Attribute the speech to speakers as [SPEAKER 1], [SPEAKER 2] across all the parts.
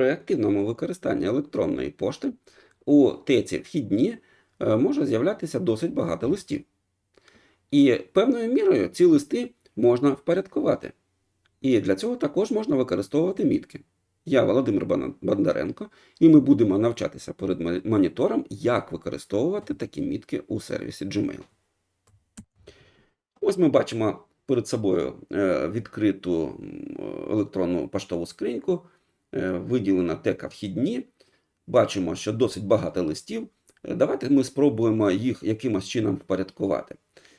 [SPEAKER 1] При активному використанні електронної пошти у теці вхідні е, може з'являтися досить багато листів. І певною мірою ці листи можна впорядкувати. І для цього також можна використовувати мітки. Я Володимир Бондаренко, і ми будемо навчатися перед монітором, як використовувати такі мітки у сервісі Gmail. Ось ми бачимо перед собою е, відкриту електронну поштову скриньку, виділена тека вхідні. Бачимо, що досить багато листів. Е, Давайте ми спробуємо їх якимось чином впорядкувати.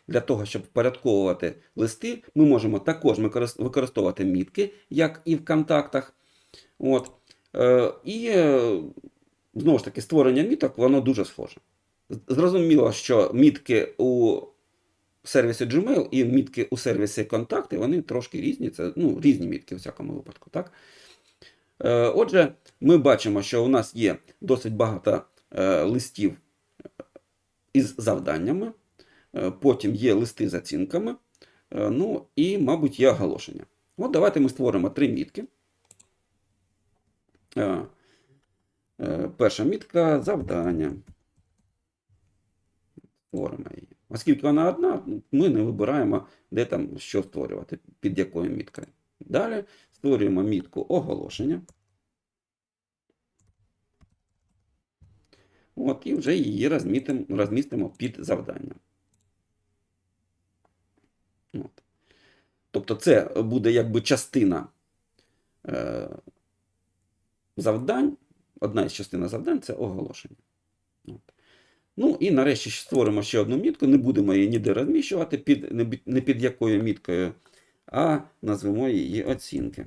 [SPEAKER 1] Для того, щоб впорядковувати листи, ми можемо також використовувати мітки, як і в контактах. От. Е, І е, знову ж таки, створення міток, воно дуже схоже. Зрозуміло, що мітки у сервісі Gmail і мітки у сервісі Контакти, вони трошки різні. Це ну, різні мітки в всякому випадку. Так? Е, Отже, ми бачимо, що у нас є досить багато е, листів із завданнями, е, потім є листи з оцінками, е, ну і, мабуть, є оголошення. От давайте ми створимо три мітки. Е, е, Перша мітка завдання. Створимо її. Оскільки вона одна, ми не вибираємо, де там що створювати, під якою міткою. Далі створюємо мітку оголошення. От, і вже її розмітимо, розмістимо під завданням. От. Тобто це буде якби частина е, завдань. Одна із частин завдань це оголошення. От. Ну і нарешті створимо ще одну мітку. Не будемо її ніде розміщувати, під, не, не під якою міткою, а назвемо її оцінки.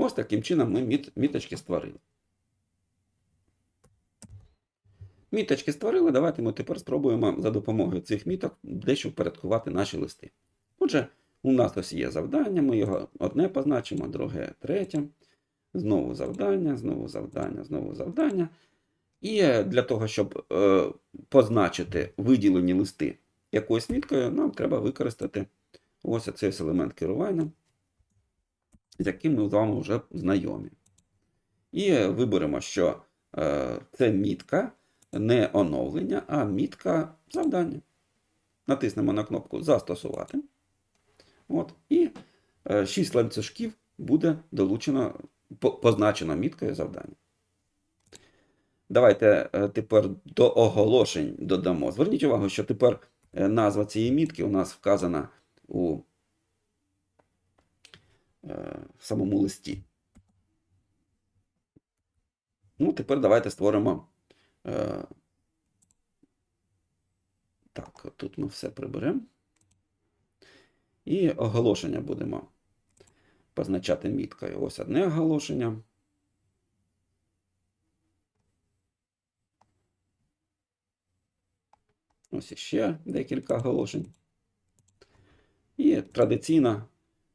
[SPEAKER 1] Ось таким чином ми міт, міточки створили. Міточки створили. Давайте ми тепер спробуємо за допомогою цих міток дещо впорядкувати наші листи. Отже, у нас ось є завдання, ми його одне позначимо, друге, третє. Знову завдання, знову завдання, знову завдання. І для того, щоб е, позначити виділені листи якоюсь міткою, нам треба використати ось цей елемент керування, з яким ми з вами вже знайомі. І е, виберемо, що е, це мітка не оновлення, а мітка завдання. Натиснемо на кнопку Застосувати. От, і 6 ланцюжків буде долучено, позначено міткою завдання. Давайте е, тепер до оголошень додамо. Зверніть увагу, що тепер е, назва цієї мітки у нас вказана у е, самому листі. Ну, тепер давайте створимо. Е, так, тут ми все приберемо. І оголошення будемо позначати міткою. Ось одне оголошення. Ось іще декілька оголошень. І традиційно,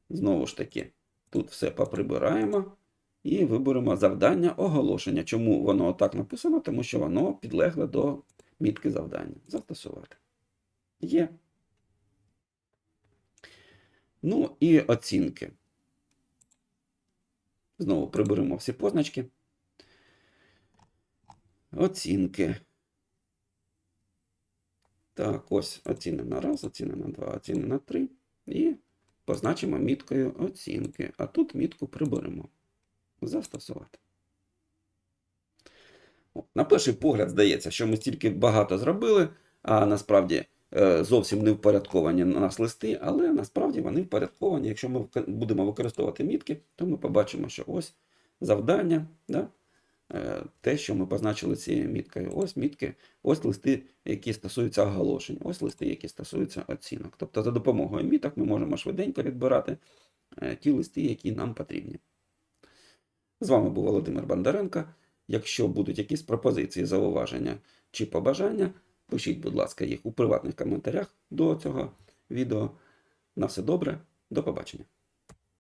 [SPEAKER 1] знову ж таки, тут все поприбираємо і виберемо завдання оголошення. Чому воно так написано? Тому що воно підлегле до мітки завдання. Застосувати. Є. Ну і оцінки. Знову приберемо всі позначки. Оцінки. Так, ось оціни на раз, оціни на два, оціни на три. І позначимо міткою оцінки. А тут мітку приберемо. Застосувати. На перший погляд здається, що ми стільки багато зробили, а насправді е, зовсім не впорядковані на нас листи, але насправді вони впорядковані. Якщо ми будемо використовувати мітки, то ми побачимо, що ось завдання, да? Е, те, що ми позначили цією міткою. Ось мітки, ось листи, які стосуються оголошень, ось листи, які стосуються оцінок. Тобто за допомогою міток ми можемо швиденько відбирати е, ті листи, які нам потрібні. З вами був Володимир Бондаренко. Якщо будуть якісь пропозиції, зауваження чи побажання, пишіть, будь ласка, їх у приватних коментарях до цього відео. На все добре, до побачення.